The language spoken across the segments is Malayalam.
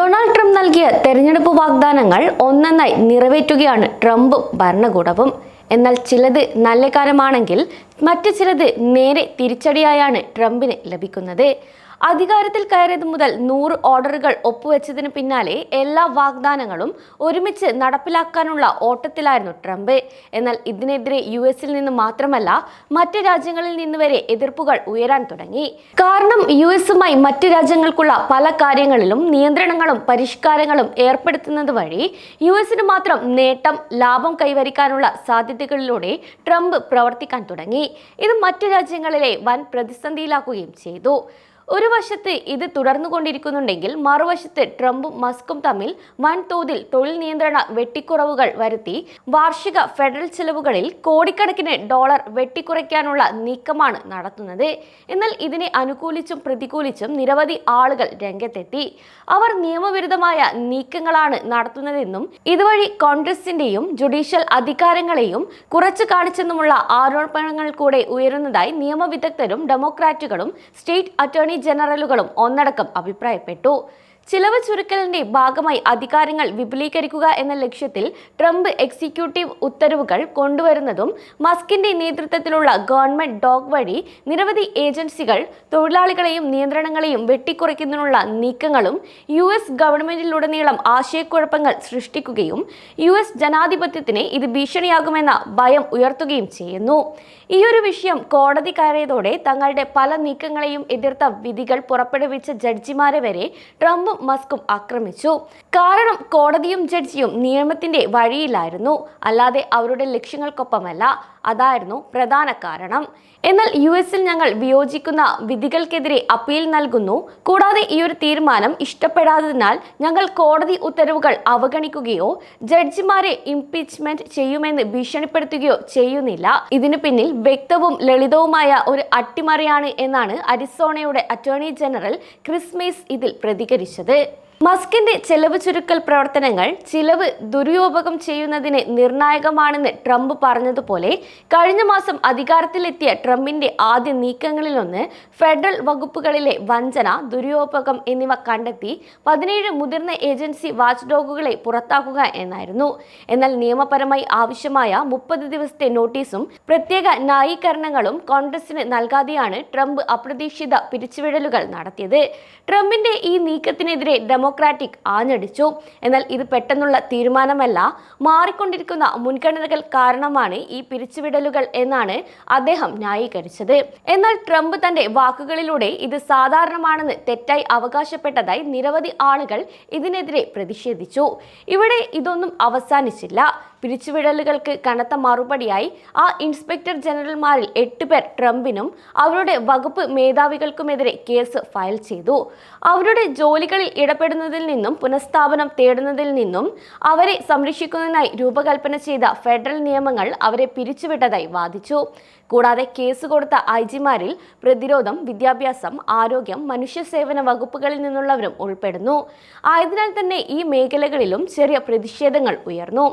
ഡൊണാൾഡ് ട്രംപ് നൽകിയ തെരഞ്ഞെടുപ്പ് വാഗ്ദാനങ്ങൾ ഒന്നൊന്നായി നിറവേറ്റുകയാണ് ട്രംപും ഭരണകൂടവും. എന്നാൽ ചിലത് നല്ല കാര്യമാണെങ്കിൽ മറ്റു ചിലത് നേരെ തിരിച്ചടിയായാണ് ട്രംപിന് ലഭിക്കുന്നത്. അധികാരത്തിൽ കയറിയത് മുതൽ നൂറ് ഓർഡറുകൾ ഒപ്പുവെച്ചതിന് പിന്നാലെ എല്ലാ വാഗ്ദാനങ്ങളും ഒരുമിച്ച് നടപ്പിലാക്കാനുള്ള ഓട്ടത്തിലായിരുന്നു ട്രംപ്. എന്നാൽ ഇതിനെതിരെ യു എസിൽ നിന്ന് മാത്രമല്ല മറ്റ് രാജ്യങ്ങളിൽ നിന്ന് വരെ എതിർപ്പുകൾ ഉയരാൻ തുടങ്ങി. കാരണം യു എസുമായി മറ്റ് രാജ്യങ്ങൾക്കുള്ള പല കാര്യങ്ങളിലും നിയന്ത്രണങ്ങളും പരിഷ്കാരങ്ങളും ഏർപ്പെടുത്തുന്നത് വഴി യു എസിന് മാത്രം നേട്ടം ലാഭം കൈവരിക്കാനുള്ള സാധ്യതകളിലൂടെ ട്രംപ് പ്രവർത്തിക്കാൻ തുടങ്ങി. ഇത് മറ്റ് രാജ്യങ്ങളിലെ വൻ പ്രതിസന്ധിയിലാക്കുകയും ചെയ്തു. ഒരു വശത്ത് ഇത് തുടർന്നുകൊണ്ടിരിക്കുന്നുണ്ടെങ്കിൽ മറുവശത്ത് ട്രംപും മസ്കും തമ്മിൽ വൻതോതിൽ തൊഴിൽ നിയന്ത്രണ വെട്ടിക്കുറവുകൾ വരുത്തി വാർഷിക ഫെഡറൽ ചെലവുകളിൽ കോടിക്കണക്കിന് ഡോളർ വെട്ടിക്കുറയ്ക്കാനുള്ള നീക്കമാണ് നടത്തുന്നത്. എന്നാൽ ഇതിനെ അനുകൂലിച്ചും പ്രതികൂലിച്ചും നിരവധി ആളുകൾ രംഗത്തെത്തി. അവർ നിയമവിരുദ്ധമായ നീക്കങ്ങളാണ് നടത്തുന്നതെന്നും ഇതുവഴി കോൺഗ്രസിന്റെയും ജുഡീഷ്യൽ അധികാരങ്ങളെയും കുറച്ചു കാണിച്ചെന്നുമുള്ള ആരോപണങ്ങൾ കൂടെ ഉയരുന്നതായി നിയമവിദഗ്ധരും ഡെമോക്രാറ്റുകളും സ്റ്റേറ്റ് അറ്റോർണി ജനറലുകളും ഒന്നടക്കം അഭിപ്രായപ്പെട്ടു. ചിലവ് ചുരുക്കലിന്റെ ഭാഗമായി അധികാരങ്ങൾ വിപുലീകരിക്കുക എന്ന ലക്ഷ്യത്തിൽ ട്രംപ് എക്സിക്യൂട്ടീവ് ഉത്തരവുകൾ കൊണ്ടുവരുന്നതും മസ്കിന്റെ നേതൃത്വത്തിലുള്ള ഗവൺമെന്റ് ഡോഗ് വഴി നിരവധി ഏജൻസികൾ തൊഴിലാളികളെയും നിയന്ത്രണങ്ങളെയും വെട്ടിക്കുറയ്ക്കുന്നതിനുള്ള നീക്കങ്ങളും യു എസ് ഗവൺമെന്റിലുടനീളം ആശയക്കുഴപ്പങ്ങൾ സൃഷ്ടിക്കുകയും യു എസ് ജനാധിപത്യത്തിന് ഇത് ഭീഷണിയാകുമെന്ന ഭയം ഉയർത്തുകയും ചെയ്യുന്നു. ഈ ഒരു വിഷയം കോടതി കയറിയതോടെ തങ്ങളുടെ പല നീക്കങ്ങളെയും എതിർത്ത വിധികൾ പുറപ്പെടുവിച്ച ജഡ്ജിമാരെ വരെ ട്രംപും മസ്കും ആക്രമിച്ചു. കാരണം കോടതിയും ജഡ്ജിയും നിയമത്തിന്റെ വഴിയിലായിരുന്നു. അല്ലാതെ അവരുടെ ലക്ഷ്യങ്ങൾക്കൊപ്പമല്ല. അതായിരുന്നു പ്രധാന കാരണം. എന്നാൽ യു എസിൽ ഞങ്ങൾ വിയോജിക്കുന്ന വിധികൾക്കെതിരെ അപ്പീൽ നൽകുന്നു. കൂടാതെ ഈ ഒരു തീരുമാനം ഇഷ്ടപ്പെടാത്തതിനാൽ ഞങ്ങൾ കോടതി ഉത്തരവുകൾ അവഗണിക്കുകയോ ജഡ്ജിമാരെ ഇംപീച്ച്മെന്റ് ചെയ്യുമെന്ന് ഭീഷണിപ്പെടുത്തുകയോ ചെയ്യുന്നില്ല. ഇതിനു പിന്നിൽ വ്യക്തവും ലളിതവുമായ ഒരു അട്ടിമറിയാണ് എന്നാണ് അരിസോണയുടെ അറ്റോർണി ജനറൽ ക്രിസ്മേസ് ഇതിൽ പ്രതികരിച്ചത്. で മസ്കിന്റെ ചെലവ് ചുരുക്കൽ പ്രവർത്തനങ്ങൾ ചിലവ് ദുരുപയോഗം ചെയ്യുന്നതിന് നിർണായകമാണെന്ന് ട്രംപ് പറഞ്ഞതുപോലെ കഴിഞ്ഞ മാസം അധികാരത്തിലെത്തിയ ട്രംപിന്റെ ആദ്യ നീക്കങ്ങളിലൊന്ന് ഫെഡറൽ വകുപ്പുകളിലെ വഞ്ചന ദുരുപയോഗം എന്നിവ കണ്ടെത്തി പതിനേഴ് മുതിർന്ന ഏജൻസി വാച്ച് ഡോഗുകളെ പുറത്താക്കുക എന്നായിരുന്നു. എന്നാൽ നിയമപരമായി ആവശ്യമായ മുപ്പത് ദിവസത്തെ നോട്ടീസും പ്രത്യേക ന്യായീകരണങ്ങളും കോൺഗ്രസിന് നൽകാതെയാണ് ട്രംപ് അപ്രതീക്ഷിത പിരിച്ചുവിടലുകൾ നടത്തിയത്. ട്രംപിന്റെ ഈ നീക്കത്തിനെതിരെ ഡെമോക്രാറ്റിക് ആഞ്ഞടിച്ചു. എന്നാൽ ഇത് പെട്ടെന്നുള്ള തീരുമാനമല്ല. മാറിക്കൊണ്ടിരിക്കുന്ന മുൻഗണനകൾ കാരണമാണ് ഈ പിരിച്ചുവിടലുകൾ എന്നാണ് അദ്ദേഹം ന്യായീകരിച്ചത്. എന്നാൽ ട്രംപ് തന്റെ വാക്കുകളിലൂടെ ഇത് സാധാരണമാണെന്ന് തെറ്റായി അവകാശപ്പെട്ടതായി നിരവധി ആളുകൾ ഇതിനെതിരെ പ്രതിഷേധിച്ചു. ഇവിടെ ഇതൊന്നും അവസാനിച്ചില്ല. പിരിച്ചുവിടലുകൾക്ക് കനത്ത മറുപടിയായി ആ ഇൻസ്പെക്ടർ ജനറൽമാരിൽ എട്ട് പേർ ട്രംപിനും അവരുടെ വകുപ്പ് മേധാവികൾക്കുമെതിരെ കേസ് ഫയൽ ചെയ്തു. അവരുടെ ജോലികളിൽ ഇടപെടുന്നതിൽ നിന്നും പുനഃസ്ഥാപനം തേടുന്നതിൽ നിന്നും അവരെ സംരക്ഷിക്കുന്നതിനായി രൂപകൽപ്പന ചെയ്ത ഫെഡറൽ നിയമങ്ങൾ അവരെ പിരിച്ചുവിട്ടതായി വാദിച്ചു. കൂടാതെ കേസ് കൊടുത്ത ഐ ജിമാരിൽ പ്രതിരോധം വിദ്യാഭ്യാസം ആരോഗ്യം മനുഷ്യസേവന വകുപ്പുകളിൽ നിന്നുള്ളവരും ഉൾപ്പെടുന്നു. ആയതിനാൽ തന്നെ ഈ മേഖലകളിലും ചെറിയ പ്രതിഷേധങ്ങൾ ഉയർന്നു.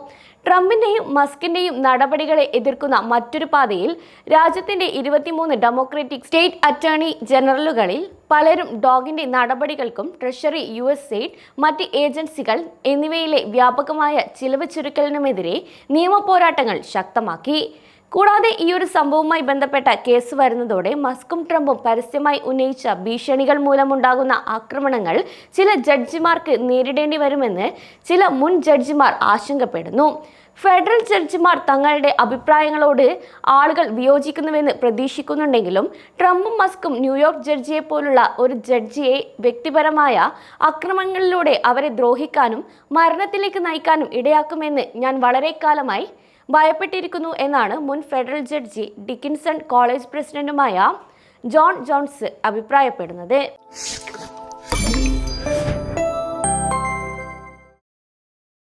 ട്രംപിന്റെയും മസ്കിന്റെയും നടപടികളെ എതിർക്കുന്ന മറ്റൊരു പാതയിൽ രാജ്യത്തിന്റെ ഇരുപത്തിമൂന്ന് ഡെമോക്രാറ്റിക് സ്റ്റേറ്റ് അറ്റോർണി ജനറലുകളിൽ പലരും ഡോഗിന്റെ നടപടികൾക്കും ട്രഷറി യു എസ് എയ്ഡ് മറ്റ് ഏജൻസികൾ എന്നിവയിലെ വ്യാപകമായ ചിലവ് ചുരുക്കലിനുമെതിരെ നിയമ പോരാട്ടങ്ങൾ ശക്തമാക്കി. കൂടാതെ ഈ ഒരു സംഭവവുമായി ബന്ധപ്പെട്ട കേസ് വരുന്നതോടെ മസ്കും ട്രംപും പരസ്യമായി ഉന്നയിച്ച ഭീഷണികൾ മൂലമുണ്ടാകുന്ന ആക്രമണങ്ങൾ ചില ജഡ്ജിമാർക്ക് നേരിടേണ്ടി വരുമെന്ന് ചില മുൻ ജഡ്ജിമാർ ആശങ്കപ്പെടുന്നു. ഫെഡറൽ ജഡ്ജിമാർ തങ്ങളുടെ അഭിപ്രായങ്ങളോട് ആളുകൾ വിയോജിക്കുന്നുവെന്ന് പ്രതീക്ഷിക്കുന്നുണ്ടെങ്കിലും ട്രംപും മസ്കും ന്യൂയോർക്ക് ജഡ്ജിയെ പോലുള്ള ഒരു ജഡ്ജിയെ വ്യക്തിപരമായ അക്രമങ്ങളിലൂടെ അവരെ ദ്രോഹിക്കാനും മരണത്തിലേക്ക് നയിക്കാനും ഇടയാക്കുമെന്ന് ഞാൻ വളരെ കാലമായി ഭയപ്പെട്ടിരിക്കുന്നു എന്നാണ് മുൻ ഫെഡറൽ ജഡ്ജി ഡിക്കിൻസൺ കോളേജ് പ്രസിഡന്റുമായ ജോൺ ജോൺസ് അഭിപ്രായപ്പെടുന്നത്.